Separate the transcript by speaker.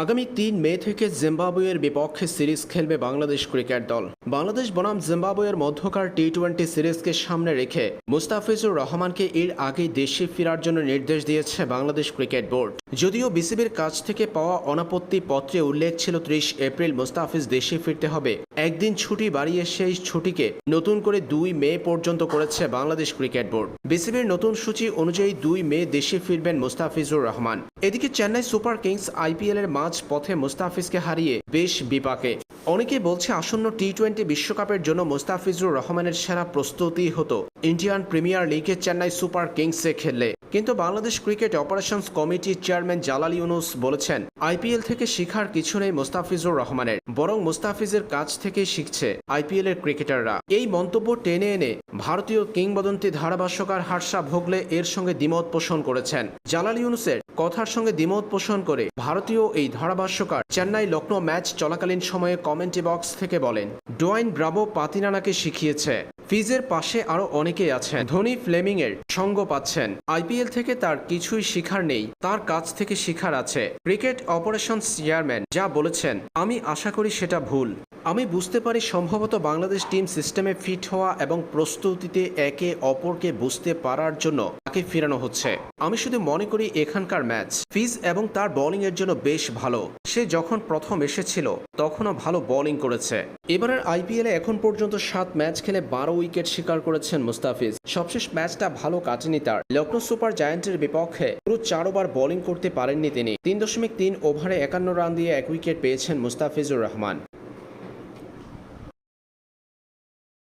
Speaker 1: আগামী তিন মে থেকে জিম্বাবুয়ের বিপক্ষে সিরিজ খেলবে বাংলাদেশ ক্রিকেট দল। বাংলাদেশ বনাম জিম্বাবুয়ের মধ্যকার টি টোয়েন্টি সিরিজকে সামনে রেখে মুস্তাফিজুর রহমানকে এর আগেই দেশে ফেরার জন্য নির্দেশ দিয়েছে বাংলাদেশ ক্রিকেট বোর্ড। যদিও বিসিবির কাছ থেকে পাওয়া অনাপত্তি পত্রে উল্লেখ ছিল ত্রিশ এপ্রিল মুস্তাফিজ দেশে ফিরতে হবে। একদিন ছুটি বাড়িয়ে সেই ছুটিকে নতুন করে দুই মে পর্যন্ত করেছে বাংলাদেশ ক্রিকেট বোর্ড। বিসিবির নতুন সূচি অনুযায়ী দুই মে দেশে ফিরবেন মুস্তাফিজুর রহমান। এদিকে চেন্নাই সুপার কিংস আইপিএল এর মাঝ পথে মুস্তাফিজকে হারিয়ে বেশ বিপাকে। অনেকে বলছে আসন্ন টি টোয়েন্টি বিশ্বকাপের জন্য মুস্তাফিজুর রহমানের সেরা প্রস্তুতি হতো। ইন্ডিয়ান প্রিমিয়ার লিগে চেন্নাই সুপার কিংসে খেললে। কিন্তু বাংলাদেশ ক্রিকেট অপারেশনস কমিটির চেয়ারম্যান জালাল ইউনুস বলেছেন, আইপিএল থেকে শিখার কিছু নেই মুস্তাফিজুর রহমানের, বরং মুস্তাফিজের কাছ থেকেই শিখছে আইপিএল এর ক্রিকেটাররা। এই মন্তব্য টেনে এনে ভারতীয় কিংবদন্তি ধারাভাষ্যকার হার্ষা ভোগলে এর সঙ্গে দ্বিমত পোষণ করেছেন। জালাল ইউনুসের কথার সঙ্গে দ্বিমত পোষণ করে ভারতীয় এই ধারাভাষ্যকার চেন্নাই লখনৌ ম্যাচ চলাকালীন সময়ে কমেন্টি বক্স থেকে বলেন, ডোয়াইন ব্রাভো পাতিনানাকে শিখিয়েছে। ফিজের পাশে আরও অনেকেই আছেন। ধোনি ফ্লেমিং এর সঙ্গ পাচ্ছেন। আইপিএল থেকে তার কিছুই শিখার নেই, তার কাছ থেকে শিখার আছে। ক্রিকেট অপারেশনস চেয়ারম্যান যা বলেছেন, আমি আশা করি সেটা ভুল। আমি বুঝতে পারি সম্ভবত বাংলাদেশ টিম সিস্টেমে ফিট হওয়া এবং প্রস্তুতিতে একে অপরকে বুঝতে পারার জন্য তাকে ফেরানো হচ্ছে। আমি শুধু মনে করি এখানকার ম্যাচ। ফিজ এবং তার বোলিং এর জন্য বেশ ভালো। সে যখন প্রথম এসেছিল, তখনও ভালো বোলিং করেছে। এবারের আইপিএলে এখন পর্যন্ত সাত ম্যাচ খেলে বারো উইকেট শিকার করেছেন মুস্তাফিজ। সবশেষ ম্যাচটা ভালো কাটেনি তার। লখনৌ সুপার জায়ান্টের বিপক্ষে পুরো চার ওভার বোলিং করতে পারেননি তিনি। তিন দশমিক তিন ওভারে একান্ন রান দিয়ে এক উইকেট পেয়েছেন মুস্তাফিজুর রহমান।